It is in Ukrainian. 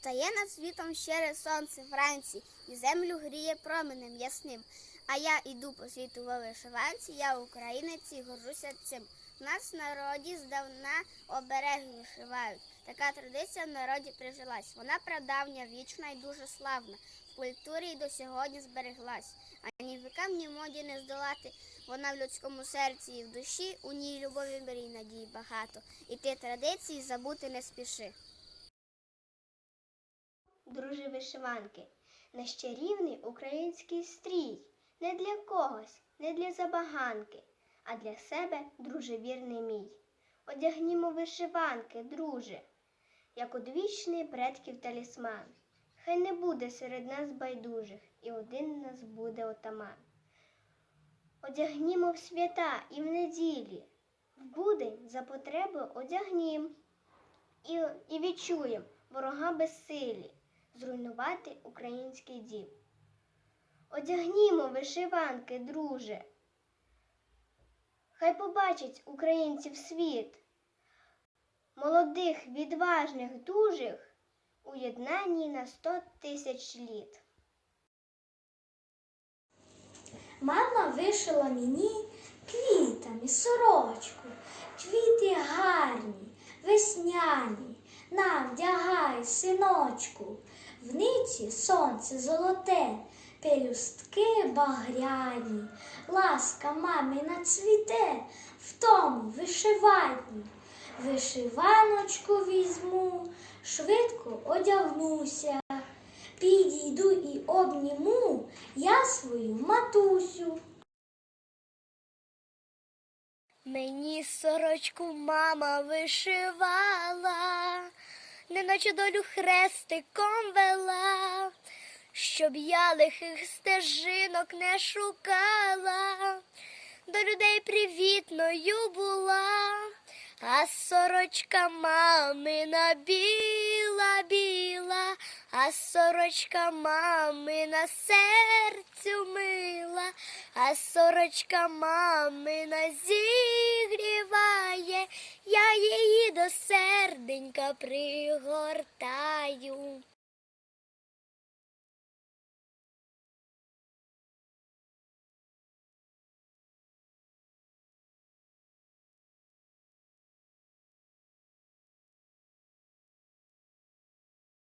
Стає над світом щире сонце вранці, і землю гріє променем ясним. А я іду по світу в вишиванці, я українець і горжуся цим. Нас в народі здавна обереги вишивають. Така традиція в народі прижилась. Вона прадавня, вічна і дуже славна. В культурі й до сьогодні збереглась. Ані вікам, ні моді не здолати. Вона в людському серці і в душі, у ній любові мрій надій багато. І ти традиції забути не спіши. Друже вишиванки, наш чарівний український стрій, не для когось, не для забаганки, а для себе, друже вірний мій. Одягнімо вишиванки, друже, як одвічний предків талісман. Хай не буде серед нас байдужих, і один нас буде отаман. Одягнімо в свята і в неділі, в будень за потреби одягнім і, і відчуєм ворога безсилі зруйнувати український дім. Одягнімо вишиванки, друже. Хай побачить українців світ, молодих, відважних, дужих у єднанні на сто тисяч літ. Мама вишила мені квітами сорочку, квіти гарні, весняні, нам вдягай, синочку, в ниці сонце золоте, пелюстки багряні, ласка мамина цвіте, в тому вишиванні. Вишиваночку візьму, швидко одягнуся, підійду і обніму, я свою матусю. Мені сорочку мама вишивала, неначе долю хрестиком вела, щоб я лихих стежинок не шукала, до людей привітною була, а сорочка мамина біла, біла, а сорочка мамина серцю мила, а сорочка мамина зігріває, я її до серденька пригортаю.